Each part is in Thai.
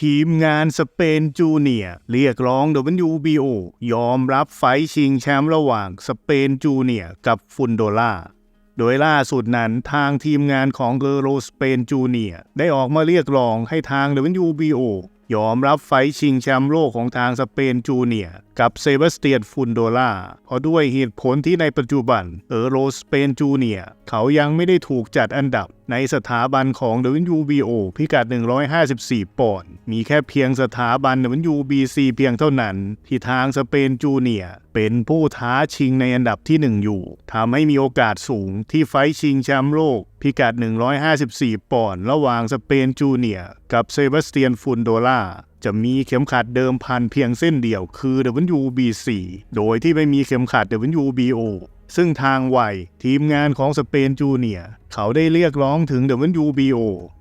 ทีมงานสเปนจูเนียเรียกร้อง WBO ยอมรับไฟชิงแชมป์ระหว่างสเปนจูเนียกับฟุนโดล่า โดยล่าสุดนั้นทางทีมงานของเกโรสเปนจูเนียได้ออกมาเรียกร้องให้ทาง WBO ยอมรับไฟชิงแชมป์โลกของทางสเปนจูเนียกับเซบาสเตียนฟุนโดล่าเพราะด้วยเหตุผลที่ในปัจจุบันเออโรสเปนจูเนียเขายังไม่ได้ถูกจัดอันดับในสถาบันของ WBO พิกัด 154 ปอนด์มีแค่เพียงสถาบัน WBC เพียงเท่านั้น ที่ทางสเปนจูเนียเป็นผู้ท้าชิงในอันดับที่ 1 อยู่ทำให้มีโอกาสสูงที่ไฟชิงแชมป์โลก พิกัด 154 ปอนด์ระหว่างสเปนจูเนียกับเซบาสเตียนฟุนโดล่า จะมีเข็มขัดเดิมพันเพียงเส้นเดียวคือ WBC โดยที่ไม่มีเข็มขัด WBO ซึ่งทางไวทีมงานของสเปนจูเนียเขาได้เรียกร้องถึง WBO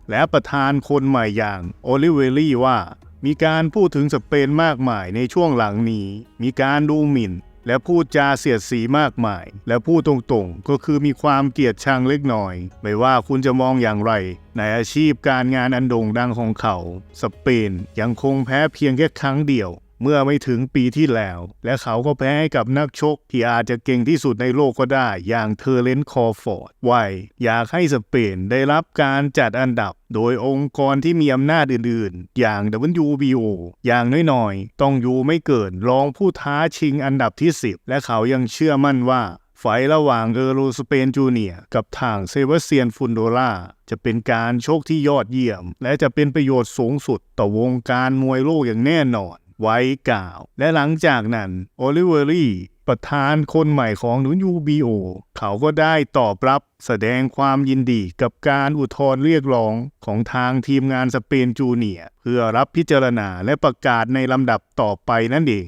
และประธานคนใหม่อย่างโอลิเวรี่ว่า มีการพูดถึงสเปนมากมายในช่วงหลังนี้ มีการดูหมิ่น และพูดจาเสียดสีมากมาย และพูดตรงๆ ก็คือมีความเกลียดชังเล็กน้อย ไม่ว่าคุณจะมองอย่างไร ในอาชีพการงานอันโด่งดังของเขา สเปนยังคงแพ้เพียงแค่ครั้งเดียว เมื่อไม่ถึงปีที่แล้ว และเขาก็แพ้ให้กับนักชกที่อาจจะเก่งที่สุดในโลกก็ได้ อย่างเทอร์เลนคอร์ฟอร์ดไวอยากให้สเปนได้รับการจัดอันดับ โดยองค์กรที่มีอำนาจอื่นๆ อย่าง WBO อย่างน้อยๆ ต้องอยู่ไม่เกินรองผู้ท้าชิงอันดับที่ 10 และเขายังเชื่อมั่นว่าไฟระหว่างเออโรสเปนจูเนียกับทางเซเวเซียนฟุนโดล่าจะเป็นการโชคที่ยอดเยี่ยม และจะเป็นประโยชน์สูงสุดต่อวงการมวยโลกอย่างแน่นอน ไว้กล่าว และหลังจากนั้นโอลิเวอรี่ประธานคนใหม่ของ WBO เขาก็ได้ตอบรับแสดงความยินดีกับการอุทธรณ์เรียกร้องของทางทีมงานสเปนจูเนียเพื่อรับพิจารณาและประกาศในลำดับต่อไปนั่นเอง